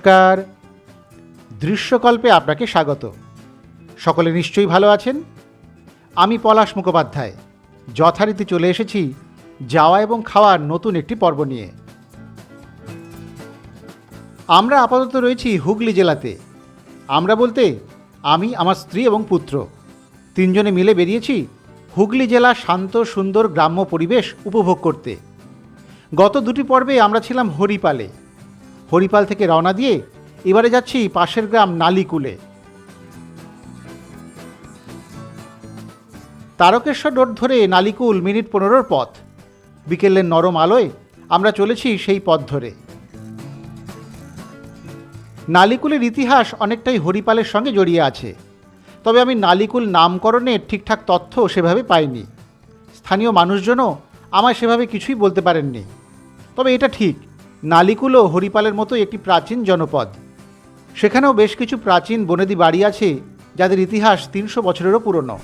নমস্কার। দৃশ্যকল্পে আপনাকে স্বাগত। সকলে নিশ্চয়ই ভালো আছেন? আমি পলাশ মুখোপাধ্যায়। যথারীতি চলে এসেছি যাওয়া এবং খাওয়ার নতুন একটি পর্ব নিয়ে। আমরা আপাতত রয়েছি হুগলি জেলাতে। আমরা বলতে আমি, আমার স্ত্রী এবং পুত্র। তিনজনে মিলে বেরিয়েছি হুগলি জেলা শান্ত, সুন্দর গ্রাম্য পরিবেশ উপভোগ করতে। গত দুটি পর্বে আমরা ছিলাম হরিপালে। হরিপাল থেকে রওনা দিয়ে এবারে যাচ্ছি পাশের গ্রাম নালিকুলে। তারকেশ্বর রোড ধরে নালিকুল মিনিট পনেরোর পথ। বিকেলের নরম আলোয় আমরা চলেছি সেই পথ ধরে। নালিকুলের ইতিহাস অনেকটাই হরিপালের সঙ্গে জড়িয়ে আছে। তবে আমি নালিকুল নামকরণের ঠিকঠাক তথ্য সেভাবে পাইনি। স্থানীয় মানুষজনও আমায় সেভাবে কিছুই বলতে পারেননি। তবে এটা ঠিক নালিকুলও হরিপালের মতো একটি প্রাচীন জনপদ। সেখানেও বেশ কিছু প্রাচীন বনেদি বাড়ি আছে, যাদের ইতিহাস তিনশো বছরেরও পুরনো।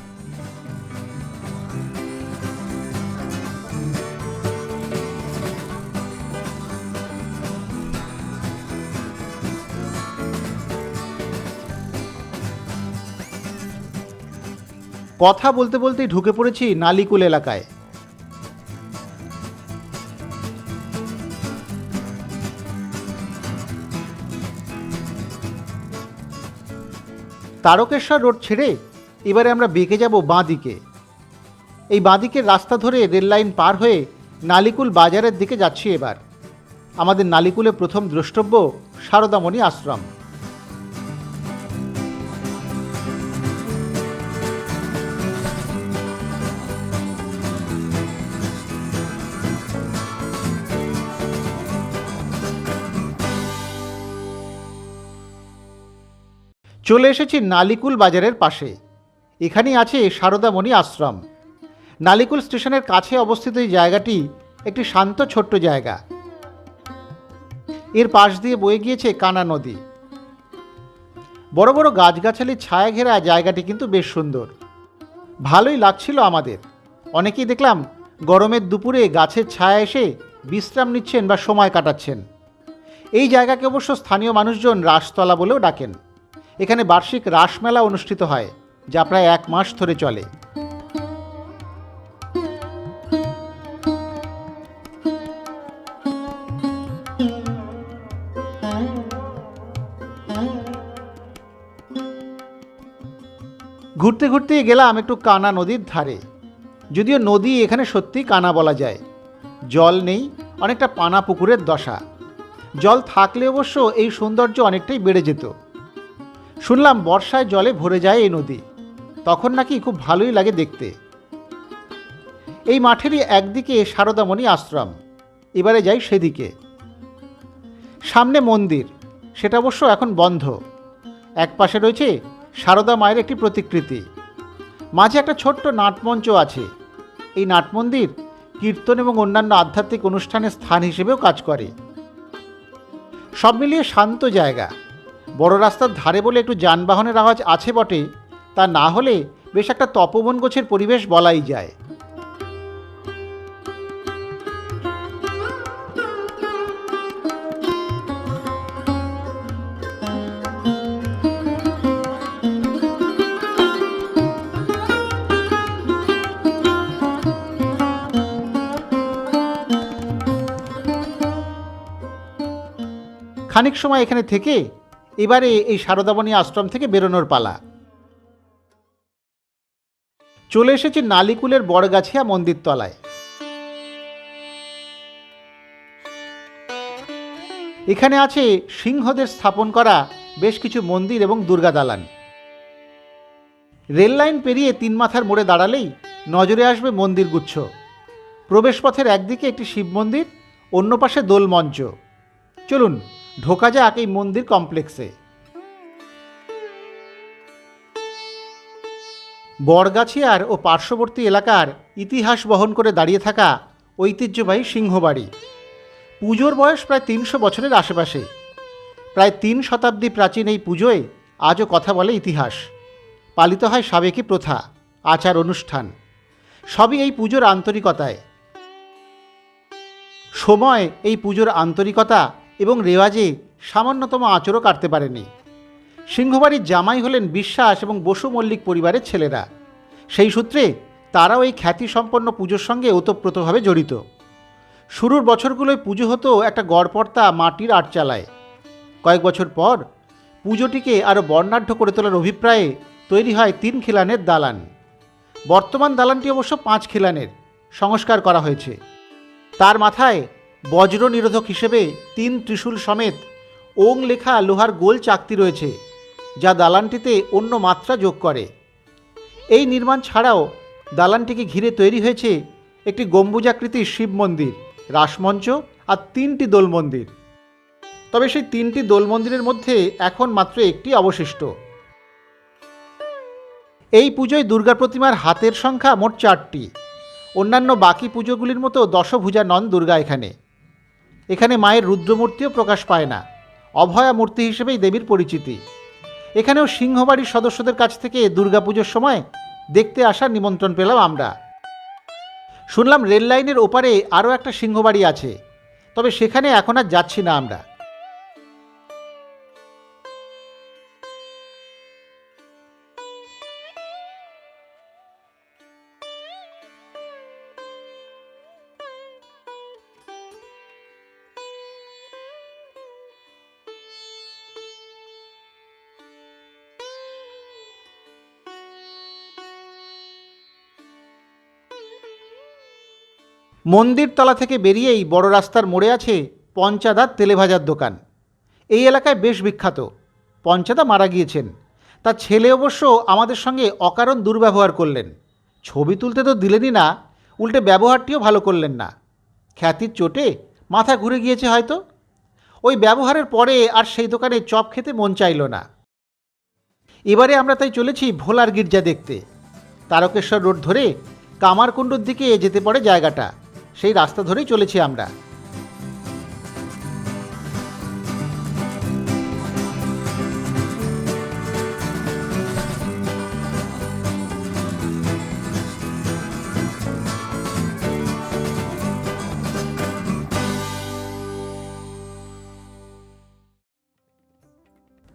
কথা বলতে বলতেই ঢুকে পড়েছি নালিকুল এলাকায়। তারকেশ্বর রোড ছেড়ে এবারে আমরা বেঁকে যাব বাঁ দিকে এই বাঁ দিকের রাস্তা ধরে রেল লাইন পার হয়ে নালিকুল বাজারের দিকে যাচ্ছি এবার। আমাদের নালিকুলে প্রথম দ্রষ্টব্য সারদামণি আশ্রম। চলে এসেছি নালিকুল বাজারের পাশে। এখানেই আছে সারদামণি আশ্রম। নালিকুল স্টেশনের কাছে অবস্থিত এই জায়গাটি একটি শান্ত ছোট্ট জায়গা। এর পাশ দিয়ে বয়ে গিয়েছে কানা নদী। বড় বড় গাছগাছালির ছায়া ঘেরা জায়গাটি কিন্তু বেশ সুন্দর। ভালোই লাগছিল আমাদের। অনেকেই দেখলাম গরমের দুপুরে গাছের ছায়া এসে বিশ্রাম নিচ্ছেন বা সময় কাটাচ্ছেন। এই জায়গাকে অবশ্য স্থানীয় মানুষজন রাসতলা বলেও ডাকেন। এখানে বার্ষিক রাসমেলা অনুষ্ঠিত হয়, যা প্রায় এক মাস ধরে চলে। ঘুরতে ঘুরতে গেলাম একটু কানা নদীর ধারে। যদিও নদী এখানে সত্যি কানা বলা যায়। জল নেই, অনেকটা পানা পুকুরের দশা। জল থাকলে অবশ্য এই সৌন্দর্য অনেকটাই বেড়ে যেত। শুনলাম বর্ষায় জলে ভরে যায় এই নদী। তখন নাকি খুব ভালোই লাগে দেখতে। এই মাঠেরই একদিকে সারদামণি আশ্রম, এবারে যাই সেদিকে। সামনে মন্দির, সেটা অবশ্য এখন বন্ধ। এক পাশে রয়েছে সারদা মায়ের একটি প্রতিকৃতি। মাঝে একটা ছোট্ট নাটমঞ্চ আছে। এই নাটমন্দির কীর্তন এবং অন্যান্য আধ্যাত্মিক অনুষ্ঠানের স্থান হিসেবেও কাজ করে। সব মিলিয়ে শান্ত জায়গা। বড় রাস্তার ধারে বলে একটু যানবাহনের আওয়াজ আছে বটে, তা না হলে বেশ একটা তপবন গোছের পরিবেশ বলাই যায়। খানিক সময় এখানে থেকে এবারে এই শারদাবনী আশ্রম থেকে বেরোনোর পালা। চলে এসেছি নালিকুলের বড়গাছিয়া মন্দির তলায় এখানে আছে সিংহদের স্থাপন করা বেশ কিছু মন্দির এবং দুর্গা দালান। রেল লাইন পেরিয়ে তিন মাথার মোড়ে দাঁড়ালেই নজরে আসবে মন্দির গুচ্ছ। প্রবেশপথের একদিকে একটি শিব মন্দির, অন্য পাশে দোল মঞ্চ চলুন ঢোকা যাক এই মন্দির কমপ্লেক্সে বড়গাছিয়ার ও পার্শ্ববর্তী এলাকার ইতিহাস বহন করে দাঁড়িয়ে থাকা ঐতিহ্যবাহী সিংহবাড়ি। পুজোর বয়স প্রায় তিনশো বছরের আশেপাশে। প্রায় তিন শতাব্দী প্রাচীন এই পুজোয় আজও কথা বলে ইতিহাস। পালিত হয় সাবেকি প্রথা, আচার অনুষ্ঠান। সবই এই পুজোর আন্তরিকতায়। সময় এই পুজোর আন্তরিকতা এবং রেওয়াজে সামান্যতম আচরও কাটতে পারেনি। সিংহবাড়ির জামাই হলেন বিশ্বাস এবং বসু মল্লিক পরিবারের ছেলেরা। সেই সূত্রে তারাও এই খ্যাতিসম্পন্ন পুজোর সঙ্গে ওতপ্রোতভাবে জড়িত। শুরুর বছরগুলোয় পুজো হতো একটা গড়পর্তা মাটির আটচালায়। কয়েক বছর পর পুজোটিকে আরও বর্ণাঢ্য করে তোলার অভিপ্রায়ে তৈরি হয় তিন খিলানের দালান। বর্তমান দালানটি অবশ্য পাঁচ খিলানের সংস্কার করা হয়েছে। তার মাথায় বজ্র নিরোধক হিসেবে তিন ত্রিশূল সমেত ওং লেখা লোহার গোল চাকতি রয়েছে, যা দালানটিতে অন্য মাত্রা যোগ করে। এই নির্মাণ ছাড়াও দালানটিকে ঘিরে তৈরি হয়েছে একটি গম্বুজাকৃতির শিব মন্দির, রাসমঞ্চ আর তিনটি দোল মন্দির। তবে সেই তিনটি দোল মন্দিরের মধ্যে এখন মাত্র একটি অবশিষ্ট। এই পুজোয় দুর্গা প্রতিমার হাতের সংখ্যা মোট চারটি। অন্যান্য বাকি পুজোগুলির মতো দশভুজা নন দুর্গা এখানে। এখানে মায়ের রুদ্রমূর্তিও প্রকাশ পায় না। অভয়া মূর্তি হিসেবেই দেবীর পরিচিতি। এখানেও সিংহবাড়ির সদস্যদের কাছ থেকে দুর্গাপুজোর সময় দেখতে আসার নিমন্ত্রণ পেলাম আমরা। শুনলাম রেল লাইনের ওপারে আরও একটা সিংহবাড়ি আছে। তবে সেখানে এখন আর যাচ্ছি না আমরা। মন্দির তলা থেকে বেরিয়েই বড় রাস্তার মোড়ে আছে পঞ্চাদার তেলেভাজার দোকান। এই এলাকায় বেশ বিখ্যাত। পঞ্চাদা মারা গিয়েছেন। তার ছেলে অবশ্য আমাদের সঙ্গে অকারণ দুর্ব্যবহার করলেন। ছবি তুলতে তো দিলেনই না, উল্টে ব্যবহারটিও ভালো করলেন না। খ্যাতির চোটে মাথা ঘুরে গিয়েছে হয়তো। ওই ব্যবহারের পরে আর সেই দোকানে চপ খেতে মন চাইল না। এবারে আমরা তাই চলেছি ভোলার গির্জা দেখতে। তারকেশ্বর রোড ধরে কামারকুণ্ডুর দিকে যেতে পড়ে জায়গাটা। সেই রাস্তা ধরেই চলেছি আমরা।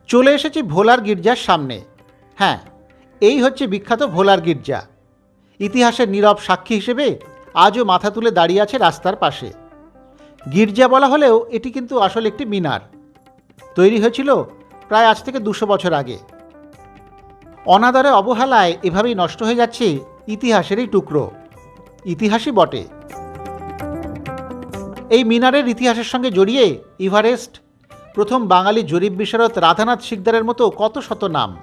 চলে এসেছি ভোলার গির্জার সামনে। হ্যাঁ এই হচ্ছে বিখ্যাত ভোলার গির্জা। ইতিহাসের নীরব সাক্ষী হিসেবে আজও মাথা তুলে দাঁড়িয়ে আছে রাস্তার পাশে। গির্জা বলা হলেও এটি কিন্তু আসলে একটি মিনার। তৈরি হয়েছিল প্রায় আজ থেকে দুশো বছর আগে। অনাদরে অবহেলায় এভাবেই নষ্ট হয়ে যাচ্ছে ইতিহাসের এই টুকরো। ইতিহাসই বটে। এই মিনারের ইতিহাসের সঙ্গে জড়িয়ে ইভারেস্ট প্রথম বাঙালি জরিপ বিশারদ রাধানাথ শিকদারের মতো কত শত নাম।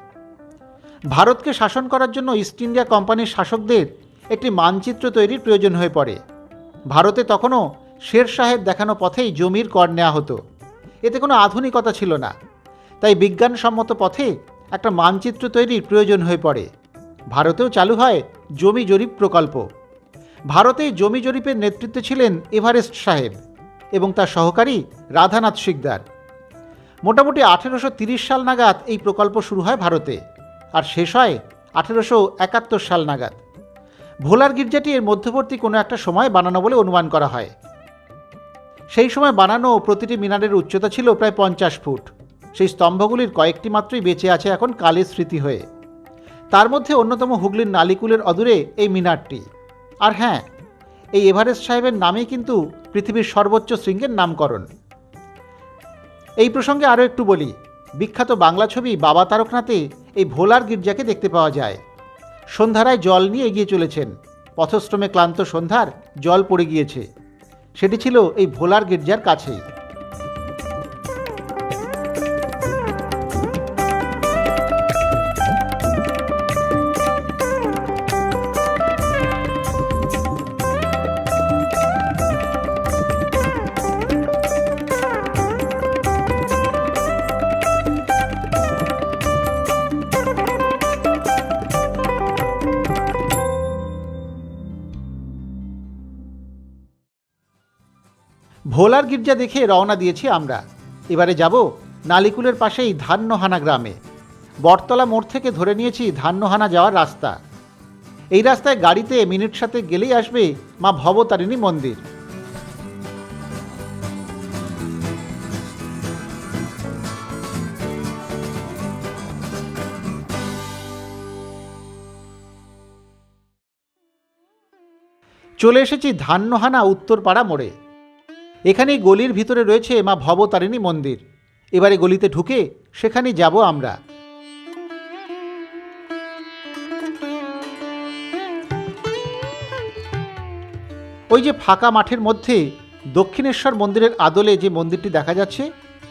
ভারতকে শাসন করার জন্য ইস্ট ইন্ডিয়া কোম্পানির শাসকদের একটি মানচিত্র তৈরির প্রয়োজন হয়ে পড়ে। ভারতে তখনও শের সাহেব দেখানো পথেই জমির কর নেওয়া হতো। এতে কোনো আধুনিকতা ছিল না। তাই বিজ্ঞানসম্মত পথে একটা মানচিত্র তৈরির প্রয়োজন হয়ে পড়ে। ভারতেও চালু হয় জমি জরিপ প্রকল্প। ভারতে জমি জরিপের নেতৃত্বে ছিলেন এভারেস্ট সাহেব এবং তার সহকারী রাধানাথ শিকদার। মোটামুটি আঠেরোশো সাল নাগাদ এই প্রকল্প শুরু হয় ভারতে, আর শেষ হয় আঠেরোশো একাত্তর সাল নাগাদ। ভোলার গির্জাটি এর মধ্যবর্তী কোনো একটা সময় বানানো বলে অনুমান করা হয়। সেই সময় বানানো প্রতিটি মিনারের উচ্চতা ছিল প্রায় পঞ্চাশ ফুট। সেই স্তম্ভগুলির কয়েকটি মাত্রই বেঁচে আছে এখন কালের স্মৃতি হয়ে। তার মধ্যে অন্যতম হুগলির নালিকুলের অদূরে এই মিনারটি। আর হ্যাঁ এই এভারেস্ট সাহেবের নামেই কিন্তু পৃথিবীর সর্বোচ্চ শৃঙ্গের নামকরণ। এই প্রসঙ্গে আরও একটু বলি, বিখ্যাত বাংলা ছবি বাবা তারকনাথে এই ভোলার গির্জাকে দেখতে পাওয়া যায়। সন্ধ্যারায় জল নিয়ে এগিয়ে চলেছেন। পথশ্রমে ক্লান্ত সন্ধ্যার জল পড়ে গিয়েছে। সেটি ছিল এই ভোলার গির্জার কাছেই ডলার গির্জা দেখে রওনা দিয়েছি আমরা। এবারে যাব নালিকুলের পাশেই ধান্যহানা গ্রামে। বটতলা মোড় থেকে ধরে নিয়েছি ধান্যহানা যাওয়ার রাস্তা। এই রাস্তায় গাড়িতে মিনিট সাথে গেলেই আসবে মা ভবতারিণী মন্দির। চলে এসেছি ধান্যহানা উত্তরপাড়া মোড়ে। এখানেই গলির ভিতরে রয়েছে মা ভবতারিণী মন্দির। এবারে গলিতে ঢুকে সেখানেই যাব আমরা। ওই যে ফাঁকা মাঠের মধ্যে দক্ষিণেশ্বর মন্দিরের আদলে যে মন্দিরটি দেখা যাচ্ছে,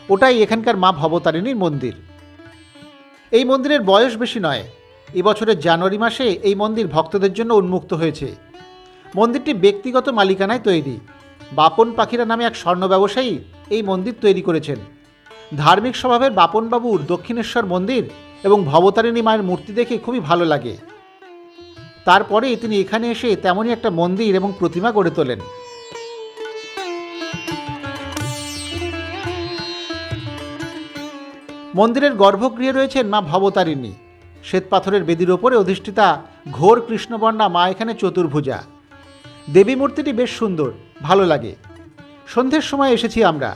ওটাই এখানকার মা ভবতারিণীর মন্দির। এই মন্দিরের বয়স বেশি নয়। এবছরের জানুয়ারি মাসে এই মন্দির ভক্তদের জন্য উন্মুক্ত হয়েছে। মন্দিরটি ব্যক্তিগত মালিকানায় তৈরি। বাপন পাখিরা নামে এক স্বর্ণ ব্যবসায়ী এই মন্দির তৈরি করেছেন। ধার্মিক স্বভাবের বাপনবাবুর দক্ষিণেশ্বর মন্দির এবং ভবতারিণী মায়ের মূর্তি দেখে খুবই ভালো লাগে। তারপরে তিনি এখানে এসে তেমনই একটা মন্দির এবং প্রতিমা গড়ে তোলেন। মন্দিরের গর্ভগৃহে রয়েছেন মা ভবতারিণী। শ্বেতপাথরের বেদির ওপরে অধিষ্ঠিতা ঘোর কৃষ্ণবর্ণা মা এখানে চতুর্ভুজা। দেবী মূর্তিটি বেশ সুন্দর ভালো লাগে। সন্ধ্যের সময় এসেছি আমরা।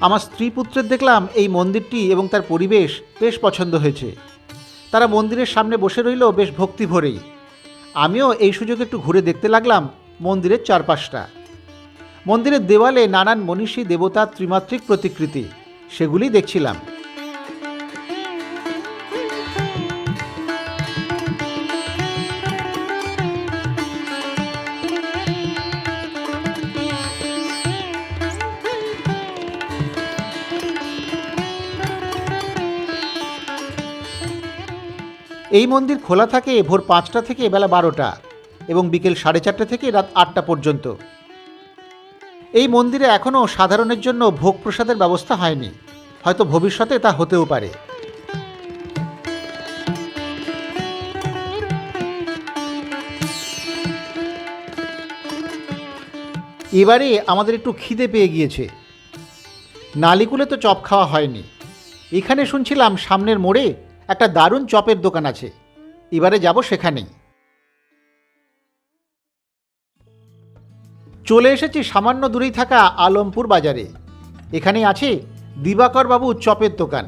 আমার স্ত্রী পুত্রের দেখলাম এই মন্দিরটি এবং তার পরিবেশ বেশ পছন্দ হয়েছে। তারা মন্দিরের সামনে বসে রইল বেশ ভক্তি ভরেই। আমিও এই সুযোগে একটু ঘুরে দেখতে লাগলাম মন্দিরের চারপাশটা। মন্দিরের দেওয়ালে নানান মনীষী, দেবতা, ত্রিমাত্রিক প্রতিকৃতি, সেগুলি দেখছিলাম। এই মন্দির খোলা থাকে ভোর পাঁচটা থেকে বেলা বারোটা এবং বিকেল সাড়ে চারটে থেকে রাত আটটা পর্যন্ত। এই মন্দিরে এখনও সাধারণের জন্য ভোগ প্রসাদের ব্যবস্থা হয়নি। হয়তো ভবিষ্যতে তা হতেও পারে। এবারে আমাদের একটু খিদে পেয়ে গিয়েছে। নালিকুলে তো চপ খাওয়া হয়নি। এখানে শুনছিলাম সামনের মোড়ে একটা দারুণ চপের দোকান আছে। এবারে যাব সেখানেই। চলে এসেছি সামান্য দূরেই থাকা আলমপুর বাজারে। এখানে আছে দিবাকর বাবু চপের দোকান।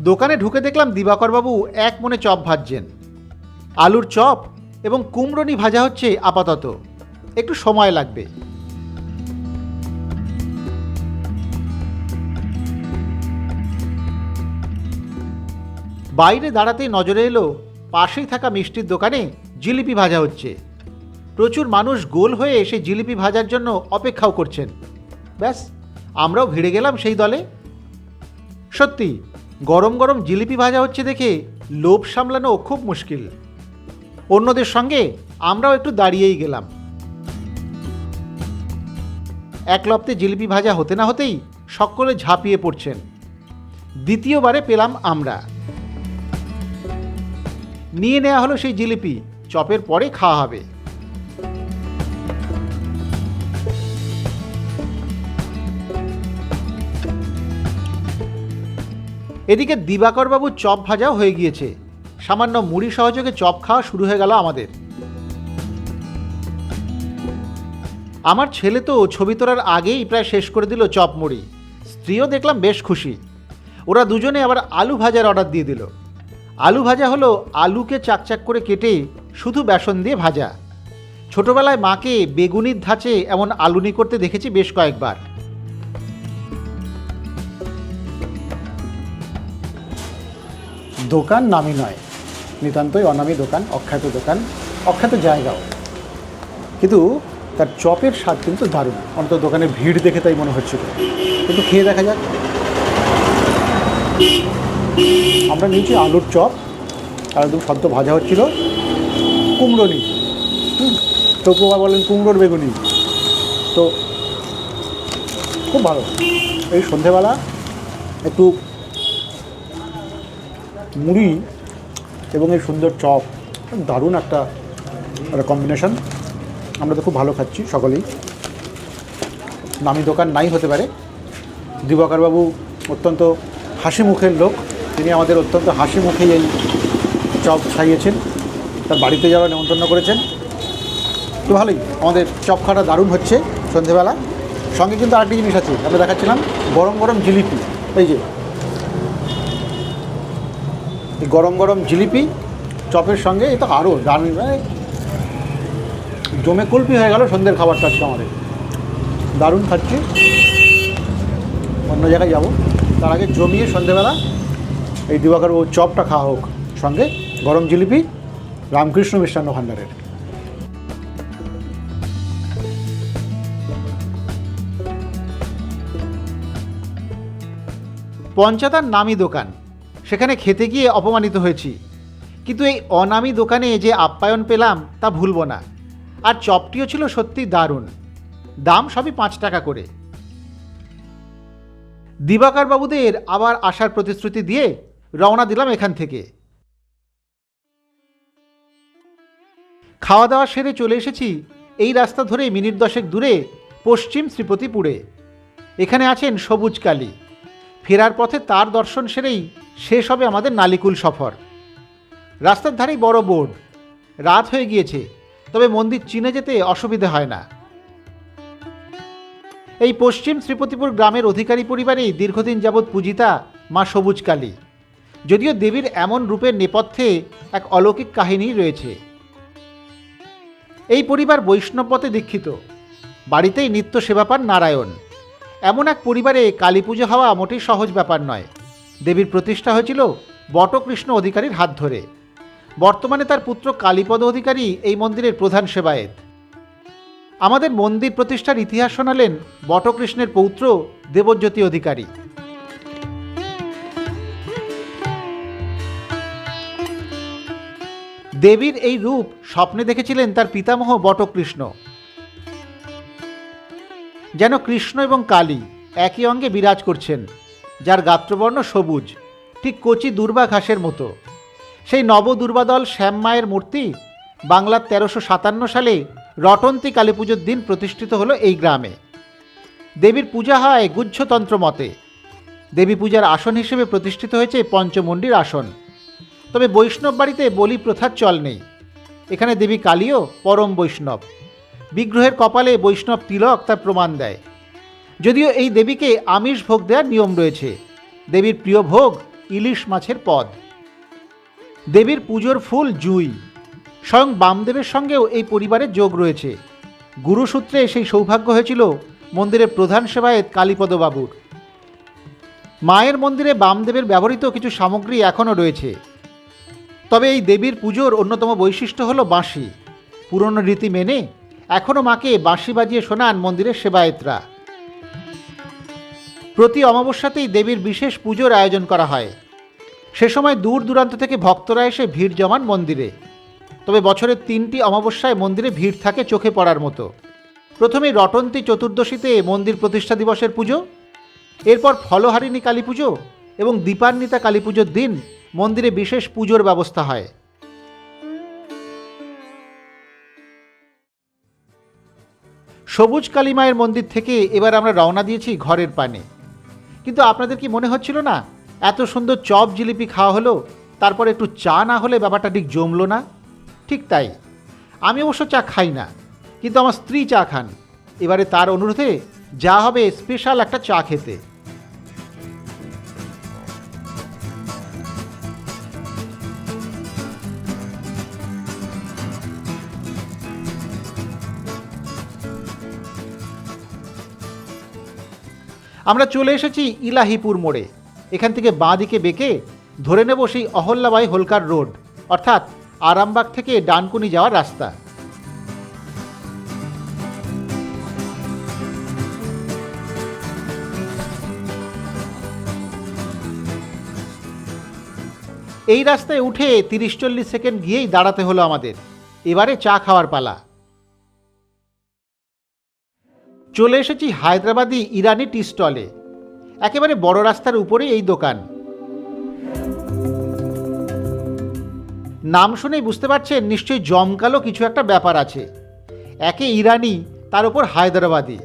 দোকানে ঢুকে দেখলাম দিবাকর বাবু এক মনে চপ ভাজছেন। আলুর চপ এবং কুমড়োনি ভাজা হচ্ছে আপাতত। একটু সময় লাগবে। বাইরে দাঁড়াতেই নজরে এলো, পাশেই থাকা মিষ্টির দোকানে জিলিপি ভাজা হচ্ছে। প্রচুর মানুষ গোল হয়ে এসে জিলিপি ভাজার জন্য অপেক্ষাও করছেন। ব্যাস, আমরাও ভিড়ে গেলাম সেই দলে। সত্যি, গরম গরম জিলিপি ভাজা হচ্ছে দেখে লোভ সামলানো খুব মুশকিল। অন্যদের সঙ্গে আমরাও একটু দাঁড়িয়েই গেলাম। এক লপ্তে জিলিপি ভাজা হতে না হতেই সকলে ঝাঁপিয়ে পড়ছেন। দ্বিতীয়বারে পেলাম আমরা। নিয়ে নেওয়া হলো সেই জিলিপি। চপের পরে খাওয়া হবে। এদিকে দিবাকরবাবুর চপ ভাজাও হয়ে গিয়েছে। সামান্য মুড়ি সহযোগে চপ খাওয়া শুরু হয়ে গেল আমাদের। আমার ছেলে তো ছবি তোলার আগেই প্রায় শেষ করে দিল চপ মুড়ি। স্ত্রীও দেখলাম বেশ খুশি। ওরা দুজনে আবার আলু ভাজার অর্ডার দিয়ে দিল। আলু ভাজা হলো আলুকে চাকচাক করে কেটে শুধু বেসন দিয়ে ভাজা। ছোটবেলায় মাকে বেগুনির ধাঁচে এমন আলুনি করতে দেখেছি বেশ কয়েকবার। দোকান নামি নয়। নিতান্তই অনামী দোকান, অখ্যাত দোকান, অখ্যাত জায়গাও। কিন্তু তার চপের স্বাদ কিন্তু দারুণ। অন্তত দোকানে ভিড় দেখে তাই মনে হচ্ছিল। কিন্তু খেয়ে দেখা যাক। আমরা নিয়েছি আলুর চপ, আর একদম সদ্য ভাজা হচ্ছিল। কুমড়ো নিয়েছি। টকুবা বলেন কুমড়োর বেগুনি। তো খুব ভালো। এই সন্ধেবেলা একটু মুড়ি এবং এই সুন্দর চপ, দারুণ একটা একটা কম্বিনেশন আমরা তো খুব ভালো খাচ্ছি সকলেই। নামি দোকান নাই হতে পারে। দিবাকরবাবু অত্যন্ত হাসি মুখের লোক। তিনি আমাদের অত্যন্ত হাসি মুখে এই চপ খাইয়েছেন তার বাড়িতে যাওয়ার নেমন্তন্ন করেছেন। তো ভালোই, আমাদের চপ খাওয়াটা দারুণ হচ্ছে সন্ধেবেলা। সঙ্গে কিন্তু আরেকটি জিনিস আছে, আমরা দেখাচ্ছিলাম, গরম গরম জিলিপি। এই যে, এই গরম গরম জিলিপি, চপের সঙ্গে এই তো আরও দারুণ মানে জমে কুলপি হয়ে গেল সন্ধ্যের খাবারটা আজকে আমাদের। দারুণ খাচ্ছি। অন্য জায়গায় যাব। তার আগে জমিয়ে সন্ধেবেলা এই দিবাকর ও চপটা খাওয়া হোক। সঙ্গে গরম জিলিপি, রামকৃষ্ণ মিষ্টান্ন ভাণ্ডারের। পঞ্চাতার নামি দোকান। সেখানে খেতে গিয়ে অপমানিত হয়েছি। কিন্তু এই অনামি দোকানে যে আপ্যায়ন পেলাম, তা ভুলব না। আর চপটিও ছিল সত্যি দারুণ। দাম সবই পাঁচ টাকা করে। দিবাকর বাবুদের আবার আসার প্রতিশ্রুতি দিয়ে রওনা দিলাম এখান থেকে। খাওয়া দাওয়া সেরে চলে এসেছি এই রাস্তা ধরে মিনিট দশেক দূরে পশ্চিম শ্রীপতিপুরে। এখানে আছেন সবুজ কালী। ফেরার পথে তার দর্শন সেরেই শেষ হবে আমাদের নালিকুল সফর। রাস্তার ধারেই বড় বোর্ড। রাত হয়ে গিয়েছে, তবে মন্দির চিনে যেতে অসুবিধে হয় না। এই পশ্চিম শ্রীপতিপুর গ্রামের অধিকারী পরিবারেই দীর্ঘদিন যাবৎ পূজিতা মা সবুজ কালী। যদিও দেবীর এমন রূপের নেপথ্যে এক অলৌকিক কাহিনী রয়েছে। এই পরিবার বৈষ্ণবপথে দীক্ষিত। বাড়িতেই নিত্য সেবা পান নারায়ণ। এমন এক পরিবারে কালী পুজো হওয়া মোটেই সহজ ব্যাপার নয়। দেবীর প্রতিষ্ঠা হয়েছিল বটকৃষ্ণ অধিকারীর হাত ধরে। বর্তমানে তার পুত্র কালীপদ অধিকারী এই মন্দিরের প্রধান সেবায়েত। আমাদের মন্দির প্রতিষ্ঠার ইতিহাস শোনালেন বটকৃষ্ণের পৌত্র দেবজ্যোতি অধিকারী। দেবীর এই রূপ স্বপ্নে দেখেছিলেন তার পিতামহ বটকৃষ্ণ। যেন কৃষ্ণ এবং কালী একই অঙ্গে বিরাজ করছেন, যার গাত্রবর্ণ সবুজ, ঠিক কচি দুর্বা ঘাসের মতো। সেই নব দুর্বাদল শ্যাম মায়ের মূর্তি বাংলার তেরোশো সাতান্ন সালে রটন্তী কালী পুজোর দিন প্রতিষ্ঠিত হলো এই গ্রামে। দেবীর পূজা হয় গুজ্জতন্ত্র মতে। দেবী পূজার আসন হিসেবে প্রতিষ্ঠিত হয়েছে পঞ্চমন্ডির আসন। তবে বৈষ্ণব বাড়িতে বলি প্রথার চল নেই। এখানে দেবী কালীও পরম বৈষ্ণব। বিগ্রহের কপালে বৈষ্ণব তিলক তার প্রমাণ দেয়। যদিও এই দেবীকে আমিষ ভোগ দেওয়ার নিয়ম রয়েছে। দেবীর প্রিয় ভোগ ইলিশ মাছের পদ। দেবীর পুজোর ফুল জুই। স্বয়ং বামদেবের সঙ্গেও এই পরিবারের যোগ রয়েছে। গুরুসূত্রে সেই সৌভাগ্য হয়েছিল মন্দিরের প্রধান সেবায়েত কালীপদবাবুর। মায়ের মন্দিরে বামদেবের ব্যবহৃত কিছু সামগ্রী এখনও রয়েছে। তবে এই দেবীর পুজোর অন্যতম বৈশিষ্ট্য হলো বাঁশি। পুরনো রীতি মেনে এখনও মাকে বাঁশি বাজিয়ে শোনান মন্দিরের সেবায়েতরা। প্রতি অমাবস্যাতেই দেবীর বিশেষ পুজোর আয়োজন করা হয়। সে সময় দূর দূরান্ত থেকে ভক্তরা এসে ভিড় জমান মন্দিরে। তবে বছরের তিনটি অমাবস্যায় মন্দিরে ভিড় থাকে চোখে পড়ার মতো। প্রথমে রটন্তী চতুর্দশীতে মন্দির প্রতিষ্ঠা দিবসের পুজো, এরপর ফলহারিণী কালী পুজো এবং দীপান্বিতা কালী পুজোর দিন মন্দিরে বিশেষ পুজোর ব্যবস্থা হয়। সবুজ কালী মায়ের মন্দির থেকে এবার আমরা রওনা দিয়েছি ঘরের পানে। কিন্তু আপনাদের কি মনে হচ্ছিল না? এত সুন্দর চপ জিলিপি খাওয়া হলো, তারপর একটু চা না হলে ব্যাপারটা ঠিক জমলো না? ঠিক তাই। আমি অবশ্য চা খাই না, কিন্তু আমার স্ত্রী চা খান। এবারে তার অনুরোধে যা হবে স্পেশাল একটা চা খেতে। আমরা চলে এসেছি ইলাহিপুর মোড়ে। এখান থেকে বাঁ দিকে বেঁকে ধরে নেব সেই অহল্যাবাই হোলকার রোড, অর্থাৎ আরামবাগ থেকে ডানকুনি যাওয়ার রাস্তা। এই রাস্তায় উঠে তিরিশ চল্লিশ সেকেন্ড গিয়েই দাঁড়াতে হলো আমাদের। এবারে চা খাওয়ার পালা। চলে এসেছি হায়দ্রাবাদি ইরানি টি স্টলে। একেবারে বড় রাস্তার উপরে এই দোকান। নাম শুনেই বুঝতে পারছেন, নিশ্চয়ই জমকালো কিছু একটা ব্যাপার আছে। একে ইরানি, তার উপর হায়দ্রাবাদি।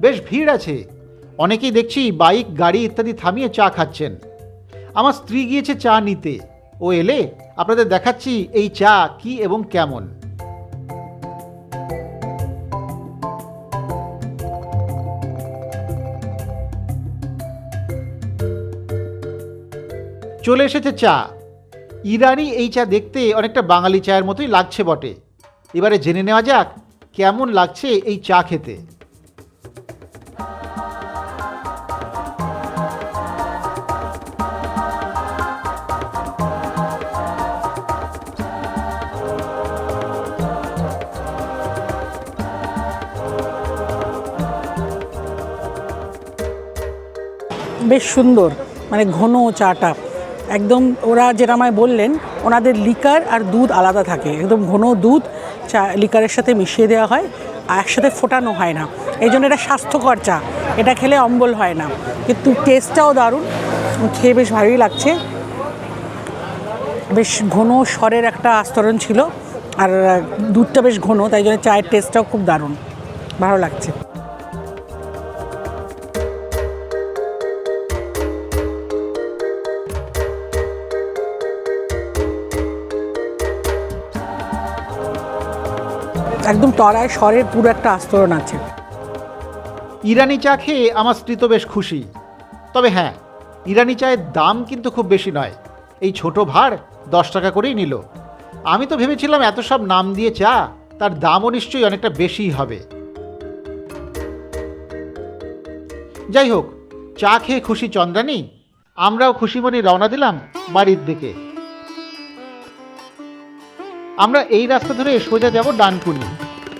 বেশ ভিড় আছে। অনেকেই দেখছি বাইক, গাড়ি ইত্যাদি থামিয়ে চা খাচ্ছেন। আমার স্ত্রী গিয়েছে চা নিতে। ও এলে আপনাদের দেখাচ্ছি এই চা কি এবং কেমন। চলে এসেছে চা। ইরানি এই চা দেখতে অনেকটা বাঙালি চায়ের মতোই লাগছে বটে। এবারে জেনে নেওয়া যাক, কেমন লাগছে এই চা খেতে। বেশ সুন্দর মানে ঘন চাটা। একদম ওরা যেটা আমায় বললেন, ওনাদের লিকার আর দুধ আলাদা থাকে। একদম ঘন দুধ, চা, লিকারের সাথে মিশিয়ে দেওয়া হয়, আর একসাথে ফোটানো হয় না। এই জন্য এটা স্বাস্থ্যকর চা। এটা খেলে অম্বল হয় না। কিন্তু টেস্টটাও দারুণ। খেয়ে বেশ ভালোই লাগছে। বেশ ঘন স্বরের একটা আস্তরণ ছিল। আর দুধটা বেশ ঘন, তাই জন্য চায়ের টেস্টটাও খুব দারুণ। ভালো লাগছে। একদম তরায় স্বরের পুরো একটা আস্তরণ আছে। ইরানি চা খেয়ে আমার স্ত্রী তো বেশ খুশি। তবে হ্যাঁ ইরানি চায়ের দাম কিন্তু খুব বেশি নয়। এই ছোট ভাড় দশ টাকা করেই নিল। আমি তো ভেবেছিলাম এত সব নাম দিয়ে চা, তার দামও নিশ্চয়ই অনেকটা বেশিই হবে। যাই হোক, চা খেয়ে খুশি চন্দ্রানী, আমরাও খুশি মনে রওনা দিলাম বাড়ির দিকে। আমরা এই রাস্তা ধরে সোজা যাব ডানকুনি।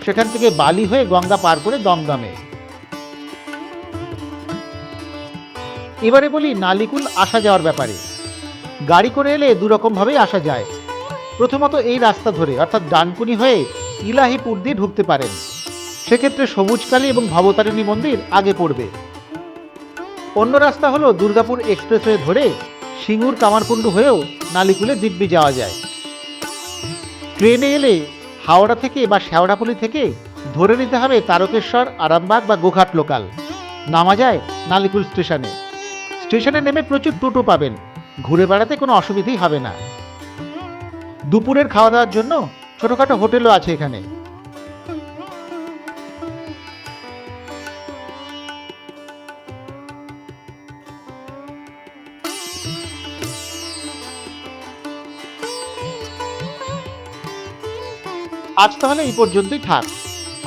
সেখান থেকে বালি হয়ে গঙ্গা পার করে দমদমে। এবারে বলি নালিকুল আসা যাওয়ার ব্যাপারে। গাড়ি করে এলে দুরকমভাবেই আসা যায়। প্রথমত এই রাস্তা ধরে, অর্থাৎ ডানকুনি হয়ে ইলাহিপুর দিয়ে ঢুকতে পারেন। সেক্ষেত্রে সবুজকালী এবং ভবতারিণী মন্দির আগে পড়বে। অন্য রাস্তা হলো দুর্গাপুর এক্সপ্রেসওয়ে ধরে সিঙ্গুর কামারকুণ্ডু হয়েও নালিকুলে দিব্যি যাওয়া যায়। ট্রেনে এলে হাওড়া থেকে বা শ্যাওড়াপলি থেকে ধরে নিতে হবে তারকেশ্বর, আরামবাগ বা গোঘাট লোকাল নামা যায় নালিকুল স্টেশনে। স্টেশনে নেমে প্রচুর টোটো পাবেন। ঘুরে বেড়াতে কোনো অসুবিধেই হবে না। দুপুরের খাওয়া দাওয়ার জন্য ছোটোখাটো হোটেলও আছে এখানে। আজ তাহলে এই পর্যন্তই থাক।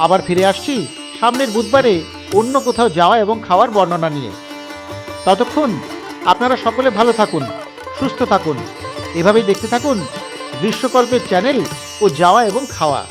আবার ফিরে আসছি সামনের বুধবারে অন্য কোথাও যাওয়া এবং খাওয়ার বর্ণনা নিয়ে। ততক্ষণ আপনারা সকলে ভালো থাকুন, সুস্থ থাকুন। এভাবেই দেখতে থাকুন গ্রীষ্মকল্পের চ্যানেল ও যাওয়া এবং খাওয়া।